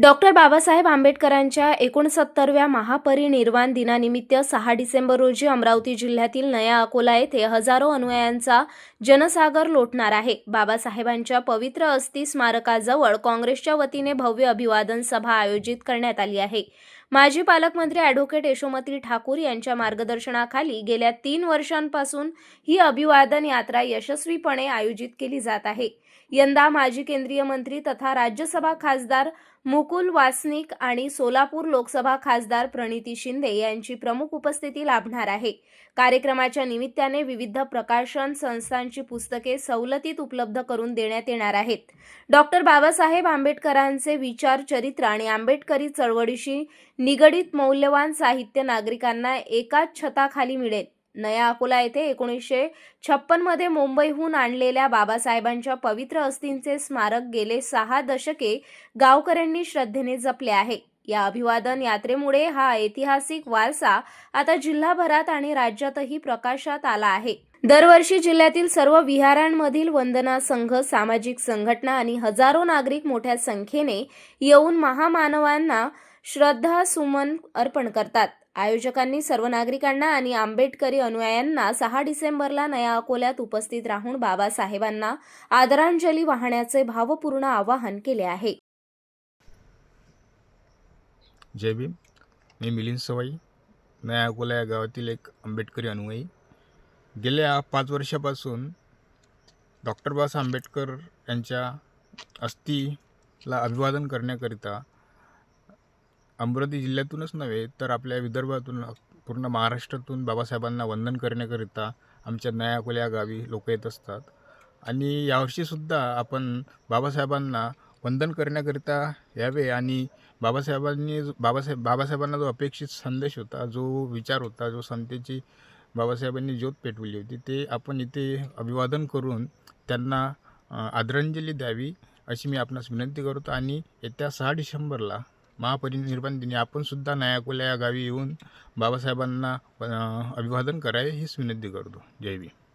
Doctor Babasaheb आंबेडकरांच्या एकोणसत्तरव्या महापरिनिर्वाण दिनानिमित्त सहा डिसेंबर रोजी अमरावती जिल्ह्यातील नया अकोला येथे हजारो अनुयायांचा जनसागर लोटणार आहे. बाबासाहेबांच्या पवित्र अस्थि स्मारकाजवळ काँग्रेसच्या वतीने भव्य अभिवादन सभा आयोजित करण्यात आली आहे. माजी पालकमंत्री ॲडव्होकेट यशोमती ठाकूर यांच्या मार्गदर्शनाखाली गेल्या तीन वर्षांपासून ही अभिवादन यात्रा यशस्वीपणे आयोजित केली जात आहे. यंदा माजी केंद्रीय मंत्री तथा राज्यसभा खासदार मुकुल वासनिक आणि सोलापूर लोकसभा खासदार प्रणिती शिंदे यांची प्रमुख उपस्थिती लाभणार आहे. कार्यक्रमाच्या निमित्ताने विविध प्रकाशन संस्थांची पुस्तके सवलतीत उपलब्ध करून देण्यात येणार आहेत. डॉक्टर बाबासाहेब आंबेडकरांचे विचार चरित्र आणि आंबेडकरी चळवळीशी निगडित मौल्यवान साहित्य नागरिकांना एकाच छताखाली मिळेल. नया अकोला येथे एकोणीसशे छप्पनमध्ये मुंबईहून आणलेल्या बाबासाहेबांच्या पवित्र अस्थींचे स्मारक गेले सहा दशके गावकऱ्यांनी श्रद्धेने जपले आहे. या अभिवादन यात्रेमुळे हा ऐतिहासिक वारसा आता जिल्हाभरात आणि राज्यातही प्रकाशात आला आहे. दरवर्षी जिल्ह्यातील सर्व विहारांमधील वंदना संघ सामाजिक संघटना आणि हजारो नागरिक मोठ्या संख्येने येऊन महामानवांना श्रद्धा सुमन अर्पण करतात. आयोजकांनी सर्व नागरिकांना आणि आंबेडकरी अनुयायांना सहा डिसेंबरला नया अकोल्यात उपस्थित राहून बाबासाहेबांना आदरांजली वाहण्याचे भावपूर्ण आवाहन केले आहे. जय भीम. मी मिलिंद सवाई. नया अकोला या गावातील एक आंबेडकरी अनुयायी. गेल्या पाच वर्षापासून डॉक्टर बाबासाहेब आंबेडकर यांच्या अस्थिला अभिवादन करण्याकरिता अमरावती जिल्ह्यातूनच नव्हे तर आपल्या विदर्भातून पूर्ण महाराष्ट्रातून बाबासाहेबांना वंदन करण्याकरिता आमच्या नया या गावी लोक येत असतात. आणि यावर्षीसुद्धा आपण बाबासाहेबांना वंदन करण्याकरिता यावे आणि बाबासाहेबांनी जो- बाबासाहेब बाबासाहेबांना जो अपेक्षित संदेश होता जो विचार होता जो संतेची बाबासाहेबांनी ज्योत पेटवली होती ते आपण इथे अभिवादन करून त्यांना आदरांजली द्यावी अशी मी आपणास विनंती करतो. आणि येत्या सहा डिसेंबरला महापरिनिर्वाण दिनी आपण सुद्धा नयाकोल्या या गावी येऊन बाबासाहेबांना अभिवादन करावे हीच विनंती करतो. जय भीम.